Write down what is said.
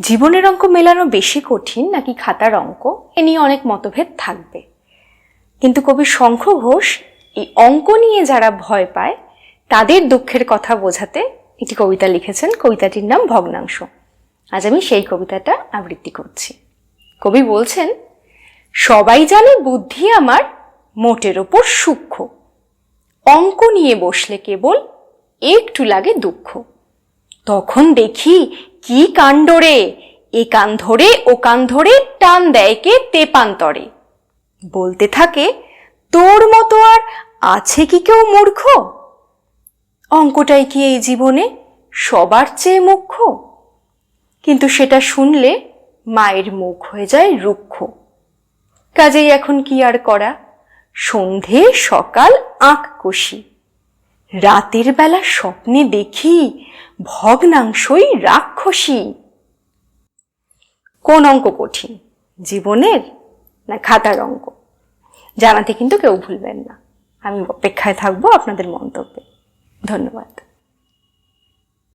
জীবনের অঙ্ক মেলানো বেশি কঠিন নাকি খাতার অঙ্ক? এ নিয়ে অনেক মতভেদ থাকবে। কিন্তু কবি শঙ্খ ঘোষ এই অঙ্ক নিয়ে যারা ভয় পায়, তাদের দুঃখের কথা বোঝাতে একটি কবিতা লিখেছেন। কবিতাটির নাম ভগ্নাংশ। আজ আমি সেই কবিতাটা আবৃত্তি করছি। কবি বলছেন, সবাই জানে বুদ্ধি আমার মোটের ওপর সূক্ষ্ম। অঙ্ক নিয়ে বসলে কেবল একটু লাগে দুঃখ। তখন দেখি কি কাণ্ড রে? এ কান ধরে, ও কান ধরে টান দেয় কে তেপান্তরে। বলতে থাকে, তোর মতো আর আছে কি কেউ মূর্খ? অঙ্কটাই কি এই জীবনে সবার চেয়ে মুখ্য? কিন্তু সেটা শুনলে মায়ের মুখ হয়ে যায় রুক্ষ। কাজেই এখন কি আর করা? সন্ধে, সকাল আঁক কষি। রাতের বেলা স্বপ্নে দেখি ভগ্নাংশই রাক্ষসী। কোন অঙ্ক কঠিন, জীবনের না খাতার অঙ্ক? জানাতে কিন্তু কেউ ভুলবেন না। আমি অপেক্ষায় থাকব আপনাদের মন্তব্যে। ধন্যবাদ।